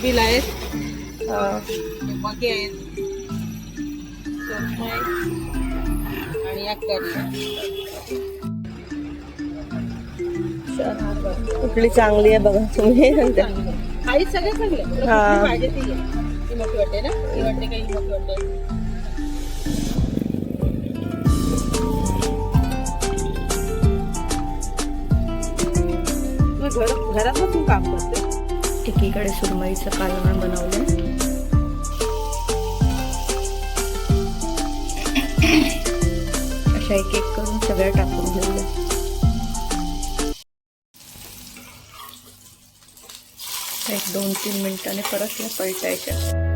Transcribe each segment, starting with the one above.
बोंबील आहेत. मगे आहेत. आणि कुठली चांगली आहे बघा तुम्ही. आई सगळे चांगले हा. पाहिजे ती. ती मोठी वाटते ना? ही वाटते का ही मोठी वाटते. घर घरात बसून काम करते? एकीकडे सुरमईचं कालवण बनवलं. अशा एक एक करून सगळ्या टाकून घेऊया एक दोन तीन मिनिटाने परत या पलटायच्या.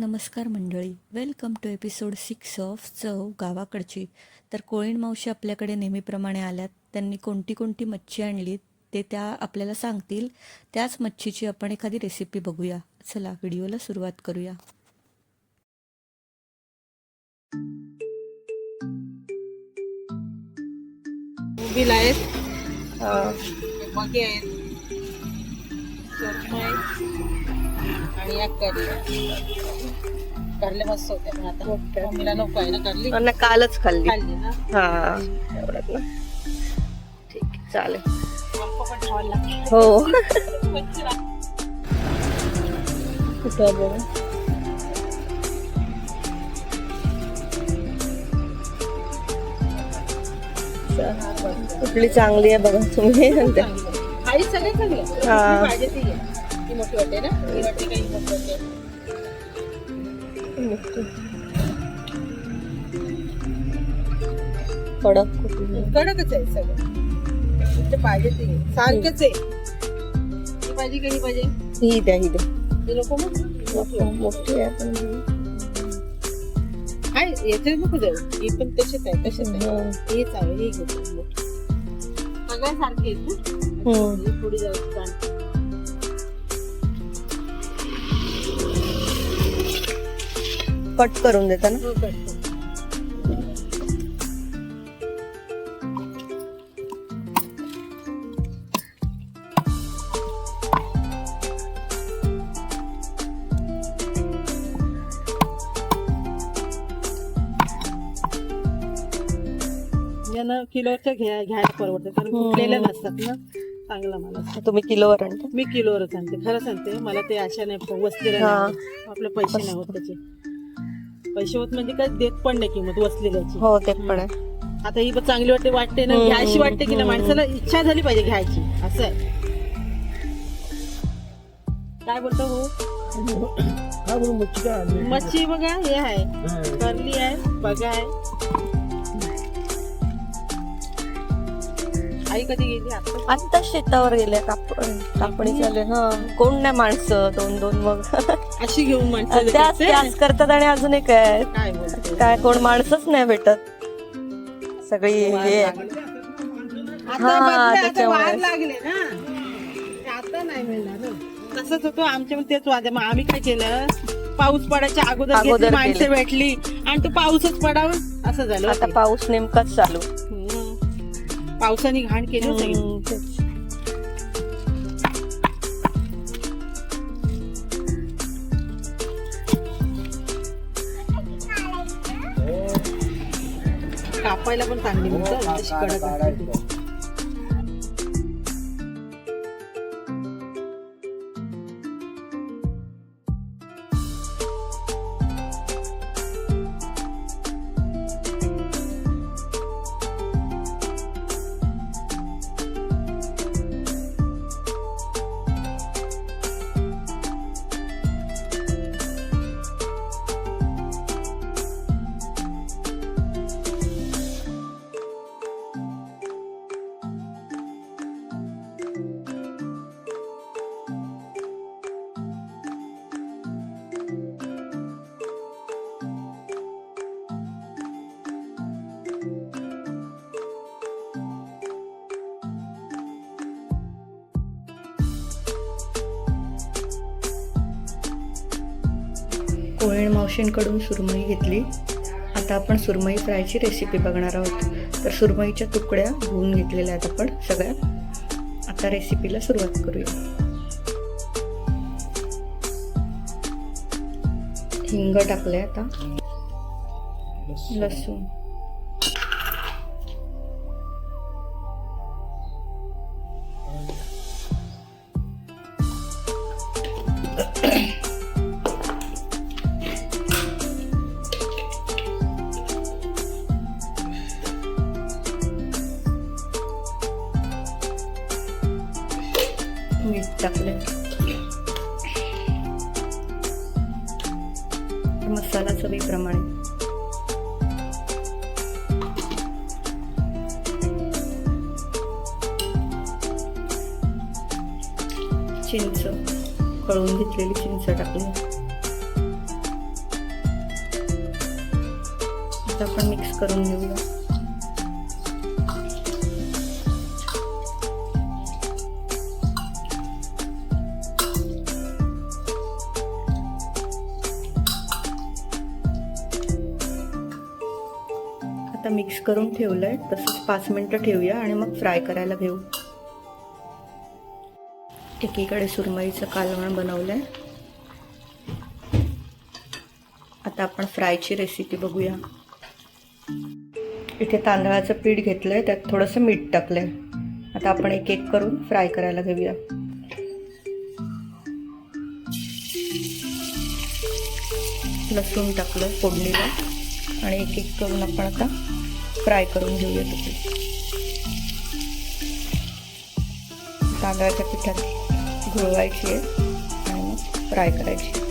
नमस्कार मंडळी. Welcome to episode six of Chav Gavakadchi. तर कोळीण मावशी आपल्याकडे नेहमीप्रमाणे आल्यात. त्यांनी कोणती कोणती मच्छी आणली ते त्या आपल्याला सांगतील. त्याच मच्छीची आपण एखादी रेसिपी बघूया. चला व्हिडिओला सुरुवात करूया. बोंबील आहेत. मगे आहेत. सुरमई आणि या करी कारले मस्त होते. पण आता मम्मीला नको आहे ना कारली? आणि कालच खाल्ली. खाल्ली ना? हा. एवढ्यात ना. ठीक आहे चालेल. बर्फ पण ठेवायला लागतो. हो. कुठं बघ कुठली चांगली आहे बघा तुम्ही आई सगळे हा. पाहिजे ती घे. ती मोठी वाटते ना? ही वाटते का ही मोठी वाटते? कडक कुठली कडकच आहे सगळं. ते पाहिजे ते. सारखेच आहे. ही पाहिजे. का ही पाहिजे ही द्या. ही द्या नको मोठी आहे पण आहे याच्यात नको जाऊ. ही पण तसेच आहे तसेच आहे. हेच आहे हे घेतो सगळ्या सारखे आहेत ना? हम्म. ही थोडी जाऊ कट करून देता ना हो. यानं किलोच्या घ्या घ्यायला परवडतं कारण हम्म. नसतात ना चांगला मला तुम्ही किलोवर आणता मी किलोवरच आणते खरं सांगते मला ते आशा नाही वसलेलं हा. नाही आपले पैसे नाही होत त्याचे पैसे होत म्हणजे काय देत पण नाही किंमत वसलेल्याची. हो ते पण आहे. आता ही पण चांगली वाटते वाटते ना घ्यायची वाटते की ना. माणसाला इच्छा झाली पाहिजे घ्यायची असं आहे. काय बोलतो हो मच्छी बघा हे आहे. करली आहे बघा आहे. आई कधी गेली आता? आता शेतावर गेल्या काप कापणी चालू हा. कोण नाही माणसं दोन दोन मग. अशी घेऊन माणसं त्याच त्याच करतात आणि अजून एक आहे. काय बोलते? काय कोण माणसंच नाही भेटत. सगळी हे. आता हा, बदले, आता त्याच्यामुळे. वार लागले ना. ते आता नाही मिळणार ना. तसंच होतं आमच्या पण तेच वादे. मग आम्ही काय केलं? पाऊस पडायच्या अगोदर घेतली, अगोदर माणसं केलं. भेटली. आणि तो पाऊसच पडावं असं झालं आता. पाऊस नेमकाच चालू. पावसाने घाण केली तेच. कापायला पण चांगली मिळतं कोळीण मावशींकडून सुरमई घेतली. आता आपण सुरमई फ्रायची रेसिपी बघणार आहोत. तर सुरमईच्या तुकड्या धुवून घेतलेल्या आहेत आपण सगळ्या. आता रेसिपीला सुरुवात करूया. हिंग टाकलंय आता. लसूण. टाकले मसाला चवीप्रमाणे. चिंच कळून घेतलेली चिंच टाकली. आता आपण मिक्स करून घेऊया. करून ठेवलं करून ठेवलंय तसंच पाच मिनटं ठेवूया आणि मग फ्राय करायला घेऊ. एकीकडे सुरमईचं कालवण बनवलंय. आता आपण फ्रायची रेसिपी बघूया. इथे तांदळाचं पीठ घेतलंय त्यात थोडंसं मीठ टाकलंय. आता आपण एक एक करून फ्राय करायला घेऊया. लसूण टाकलं फोडणीला आणि एक एक करून आपण आता फ्राय करून घेऊया. तुकडे तांदळाच्या पिठात घोळवायची आहे आणि फ्राय करायची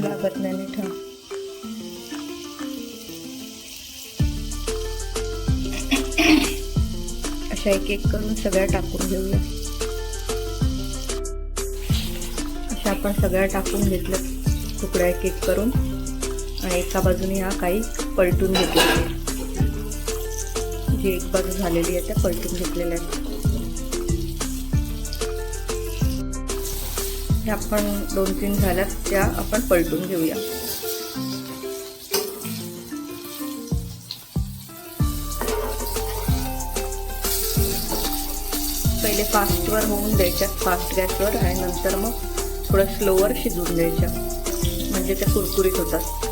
लागत नाही अशा एक एक करून सगळ्या टाकून घेऊया. अशा आपण सगळ्या टाकून घेतलं तुकड्या एक एक करून. आणि एका बाजूने हा काही पलटून घेतलेला जी एक बाजू झालेली आहे त्या पलटून घेतलेल्या आहेत. ह्या आपण दोन तीन झाल्यात त्या आपण पलटून घेऊया. पहिले फास्टवर होऊन द्यायच्या फास्ट गॅसवर आणि नंतर मग थोडं स्लोवर शिजवून द्यायच्या. म्हणजे त्या कुरकुरीत होतात.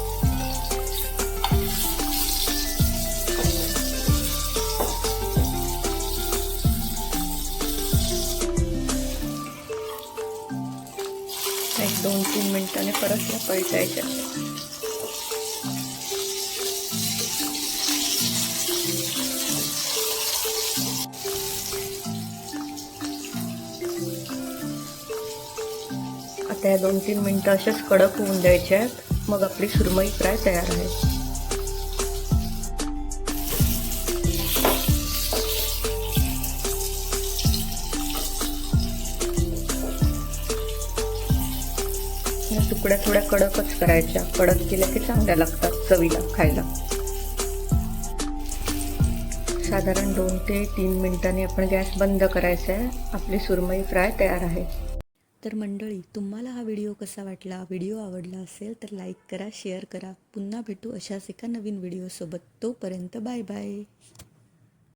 मिनिटाने परत या पलटायच्या आता या दोन तीन मिनटं अशाच कडक होऊन द्यायच्या आहेत. मग आपली सुरमई फ्राय तयार आहे. तुकड्या थोड्या कडकच करायच्या. कडक केल्या की चांगल्या लागतात चवीला खायला. साधारण दोन ते तीन मिनिटांनी आपण गॅस बंद करायचा आहे. आपली सुरमई फ्राय तयार आहे. तर मंडळी तुम्हाला हा व्हिडिओ कसा वाटला? व्हिडिओ आवडला असेल तर लाईक करा शेअर करा. पुन्हा भेटू अशाच एका नवीन व्हिडिओसोबत. तोपर्यंत बाय बाय.